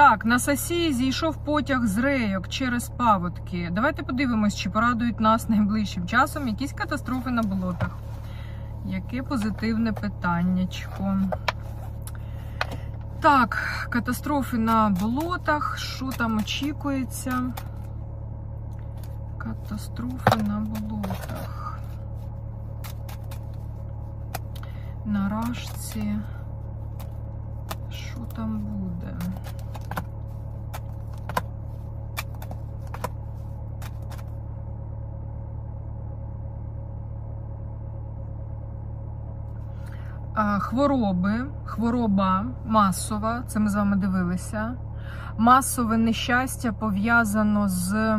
Так, на Сасі зійшов потяг з рейок через паводки. Давайте подивимось, чи порадують нас найближчим часом якісь катастрофи на болотах. Яке позитивне питаннячко. Так, катастрофи на болотах. Що там очікується? Катастрофи на болотах. На рашці. Що там буде? Хвороби, хвороба масова, це ми з вами дивилися. Масове нещастя пов'язано з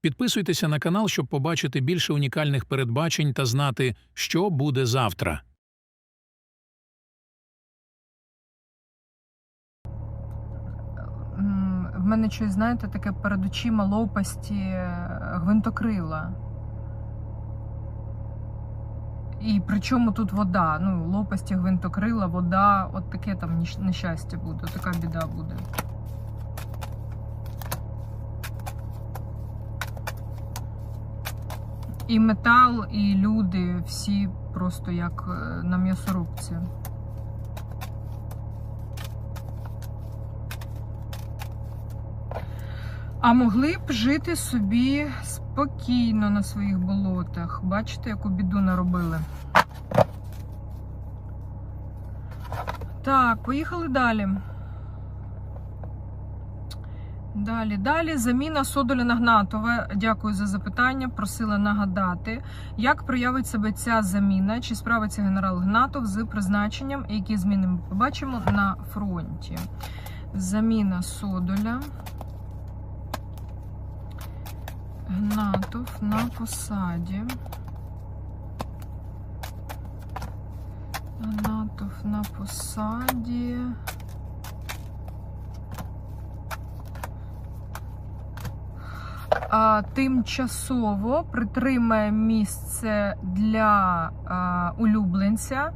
Підписуйтеся на канал, щоб побачити більше унікальних передбачень та знати, що буде завтра. В мене щось, знаєте, таке перед очима лопасті е, гвинтокрила. І причому тут вода. Ну, лопасті гвинтокрила, вода, от таке там нещастя буде, така біда буде. І метал, і люди всі просто як е, на м'ясорубці. А могли б жити собі спокійно на своїх болотах. Бачите, яку біду наробили. Так, поїхали далі. Далі, далі заміна Содоля на Гнатове. Дякую за запитання. Просила нагадати, як проявить себе ця заміна, чи справиться генерал Гнатов з призначенням, які зміни ми побачимо на фронті. Заміна Содоля. Гнатов на посаді. Гнатов на посаді. А, тимчасово притримає місце для а, улюбленця.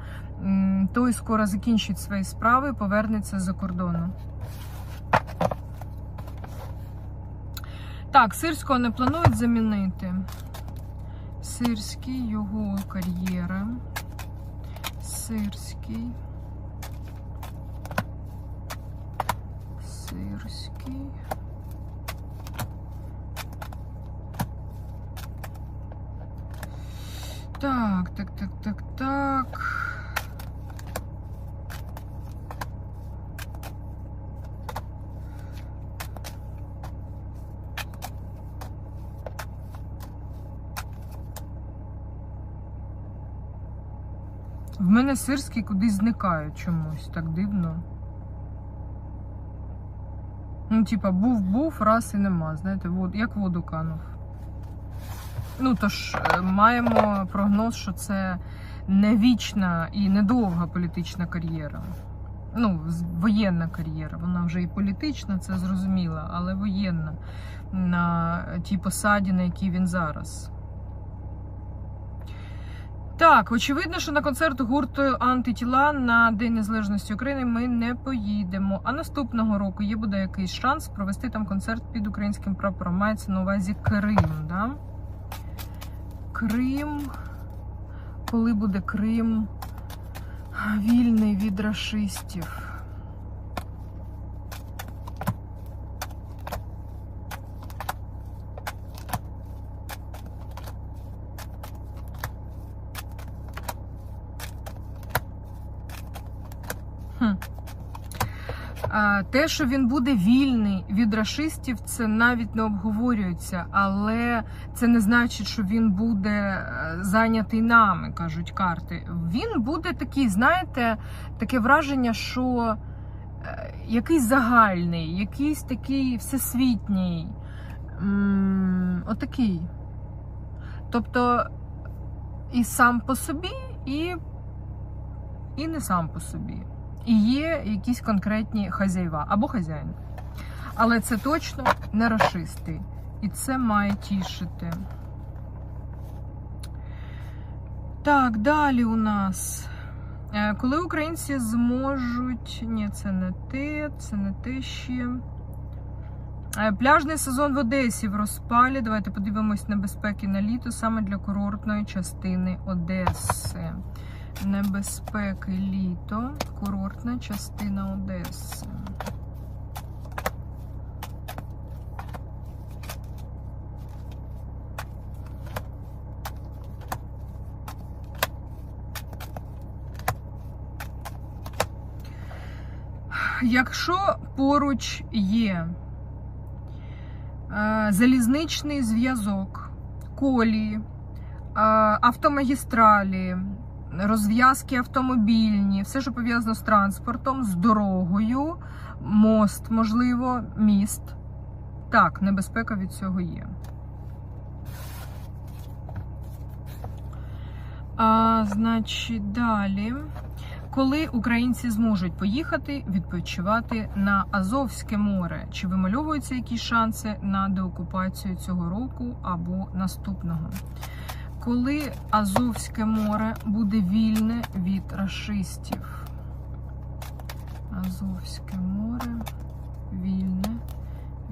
Той скоро закінчить свої справи і повернеться за кордону. Так, сирського не планують замінити. Сирський, його кар'єра. Сирський. Сирський. Так, так, так, так, так. В мене сирський кудись зникає чомусь, так дивно. Ну, типа, був-був, раз і нема. Знаєте, вод, як воду канув. Ну, тож е, маємо прогноз, що це не вічна і недовга політична кар'єра. Ну, воєнна кар'єра. Вона вже і політична, це зрозуміло, але воєнна на тій посаді, на якій він зараз. Так, очевидно, що на концерт гурту антитіла на День Незалежності України ми не поїдемо. А наступного року є буде якийсь шанс провести там концерт під українським прапором. Мається на увазі Крим, да? Крим. Коли буде Крим вільний від рашистів? Хм. А, Те, що він буде вільний від рашистів, це навіть не обговорюється, але це не значить, що він буде е, зайнятий нами, кажуть карти. Він буде такий, знаєте, таке враження, що е, якийсь загальний, якийсь такий всесвітній. Отакий. Тобто і сам по собі, і, і не сам по собі. І є якісь конкретні хазяїва або хазяїн. Але це точно не расисти. І це має тішити. Так, далі у нас Е, Коли українці зможуть. Ні, це не те, це не те ще. Е, Пляжний сезон в Одесі в розпалі. Давайте подивимось небезпеки на літо саме для курортної частини Одеси. Небезпеки літо, курортна частина Одеси. Якщо поруч є е, залізничний зв'язок, колії, е, автомагістралі, розв'язки автомобільні, все, що пов'язано з транспортом, з дорогою, мост, можливо, міст. Так, небезпека від цього є. А, значить, далі. Коли українці зможуть поїхати відпочивати на Азовське море, чи вимальовуються якісь шанси на деокупацію цього року або наступного? Коли Азовське море буде вільне від расистів? Азовське море вільне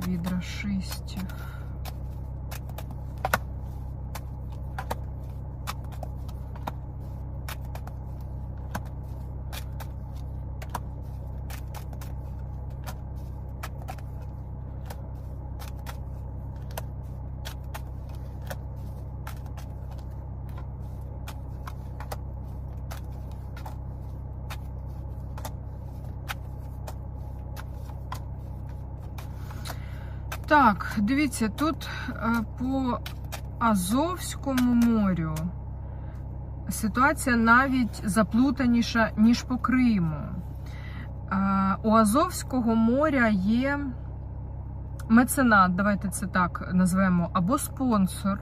від рашистів. Так, дивіться, тут е, по Азовському морю ситуація навіть заплутаніша, ніж по Криму. Е, У Азовського моря є меценат, давайте це так назвемо, або спонсор,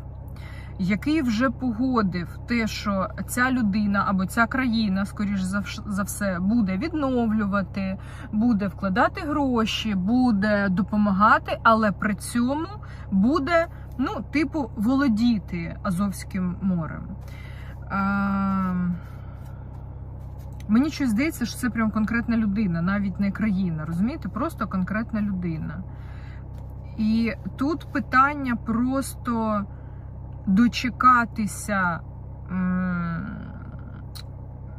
який вже погодив те, що ця людина або ця країна, скоріш за все, буде відновлювати, буде вкладати гроші, буде допомагати, але при цьому буде, ну, типу, володіти Азовським морем. Е, Мені щось здається, що це прям конкретна людина, навіть не країна, розумієте? Просто конкретна людина. І тут питання просто дочекатися,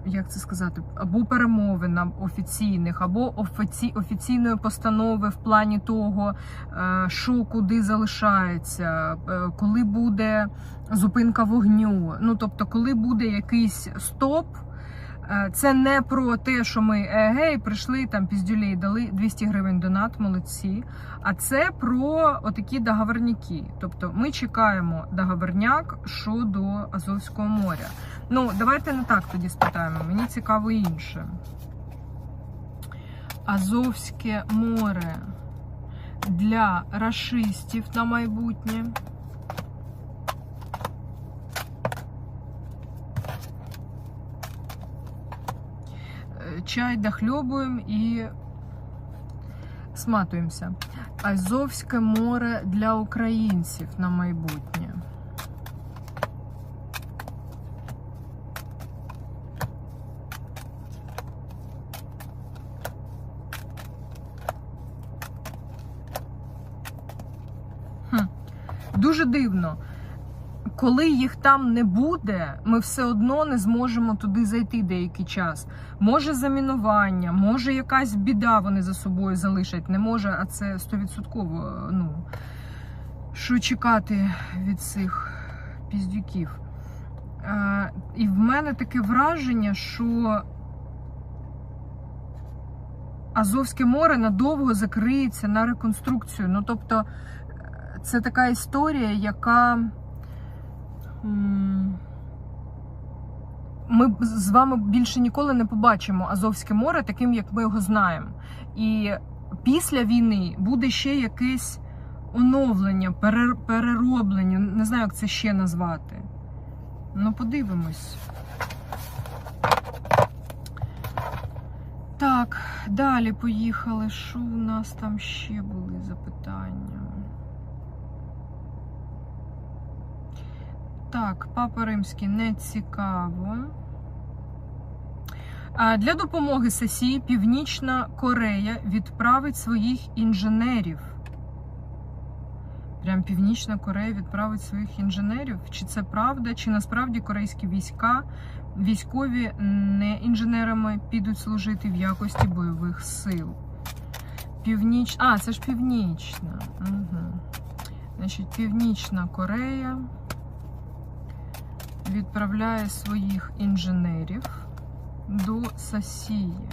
як це сказати, або перемовин офіційних, або офіці, офіційної постанови в плані того, е, що куди залишається, е, коли буде зупинка вогню. Ну тобто, коли буде якийсь стоп. Е, Це не про те, що ми е, гей, прийшли там піздюлей, дали 200 гривень донат, молодці. А це про отакі договорняки. Тобто ми чекаємо договорняк щодо Азовського моря. Ну, давайте не так тоді спитаємо. Мені цікаво інше. Азовське море для рашистів на майбутнє. Чай дохльобуємо і сматуємося. Азовське море для українців на майбутнє. Дуже дивно. Коли їх там не буде, ми все одно не зможемо туди зайти деякий час. Може замінування, може якась біда вони за собою залишать. Не може, а це 100%. Ну, що чекати від цих піздюків. Е, і в мене таке враження, що Азовське море надовго закриється на реконструкцію. Ну, тобто, е, це така історія, яка. Ми з вами більше ніколи не побачимо Азовське море таким, як ми його знаємо. І після війни буде ще якесь оновлення, перероблення. Не знаю, як це ще назвати. Ну, подивимось. Так, далі поїхали. Що у нас там ще були запитання? Так, папа римський не цікаво. Для допомоги Сесії Північна Корея відправить своїх інженерів. Прям Північна Корея відправить своїх інженерів. Чи це правда? Чи насправді корейські війська, військові не інженерами підуть служити в якості бойових сил? Північ... А, це ж Північна. Угу. Значить, Північна Корея відправляє своїх інженерів до Сасії.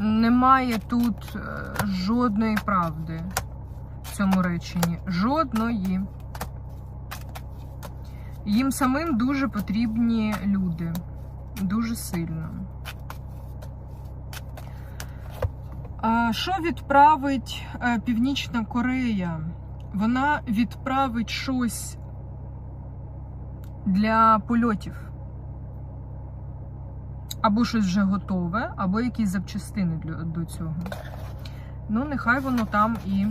Немає тут е, жодної правди в цьому реченні. Жодної. Їм самим дуже потрібні люди. Дуже сильно. А що відправить е, Північна Корея? Вона відправить щось для польотів. Або щось вже готове, або якісь запчастини до цього. Ну, нехай воно там і